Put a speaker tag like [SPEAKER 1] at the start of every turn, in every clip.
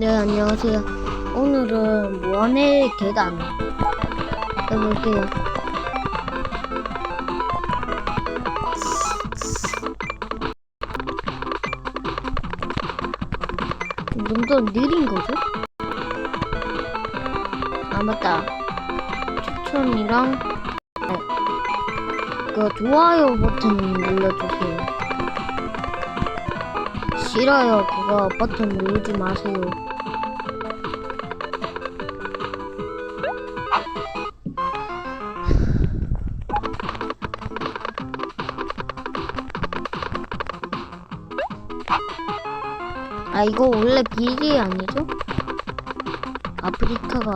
[SPEAKER 1] 네, 안녕하세요. 오늘은 원의 계단 해볼게요. 눈도 느린 거죠? 아, 맞다. 추천이랑, 네. 그, 좋아요 버튼 눌러주세요. 싫어요. 그거 버튼 누르지 마세요. 아 이거 원래 비리 아니죠? 아프리카가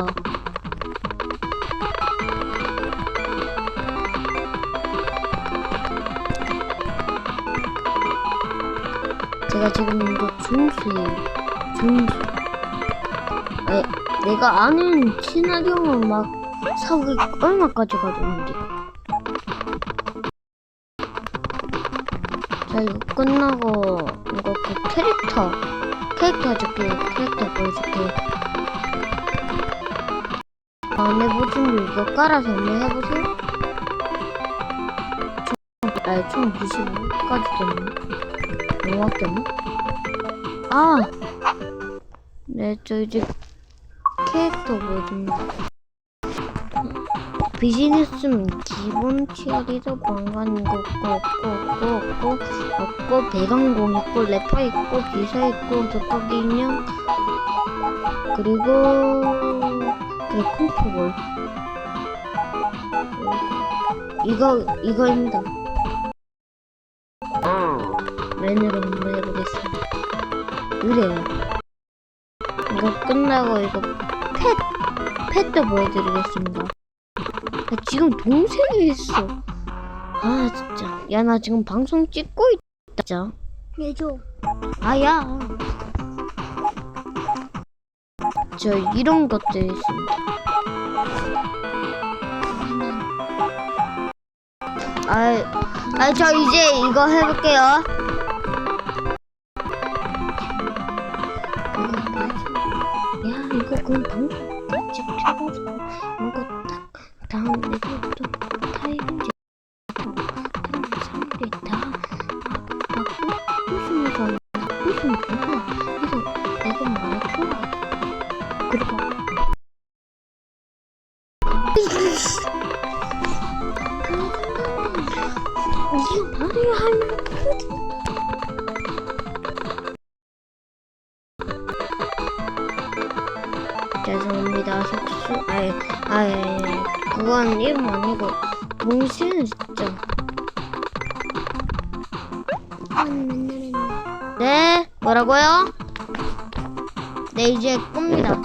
[SPEAKER 1] 제가 지금 이거 준수예요. 준수. 아, 내가 아는 시나리오만 막 사오기 얼마까지 가져오는데. 자, 이거 끝나고, 이거 그 캐릭터, 캐릭터 해줄게요. 캐릭터 보여줄게요. 안 해보신 분 이거 깔아서 한번 해보세요. 총, 아니, 총 95까지 됐네. 너무 아꼈나? 아! 네, 저 이제 캐릭터 보여줍니다. 비즈니스는 기본 치어리더 방관 있고 없고 없고 없고 없고 배관공 있고 래퍼 있고 기사 있고 젖가기 인형 그리고 그리고 콩프볼 이거 이거입니다. 맨으로 한번 해보겠습니다. 그래요. 이거 끝나고 이거 펫 펫도 보여드리겠습니다. 나 지금 동생이 있어. 아 진짜. 야 나 지금 방송 찍고 있다. 진짜.
[SPEAKER 2] 내줘.
[SPEAKER 1] 아야. 저 이런 것도 있습니다. 아, 아, 저 이제 이거 해볼게요. 이거. 야, 이거 그럼 방송 딱 찍혀가지고 이거 딱 다음 타이밍 잡고 다른 사람들이 다막 웃으면서 웃으면 좋아. 그래서 내가 말했고 그리고 이게 말이야 하면 죄송합니다 속수 아예 아예 그건 이름 아니고 동시는 진짜. 네 뭐라고요? 네 이제 끕니다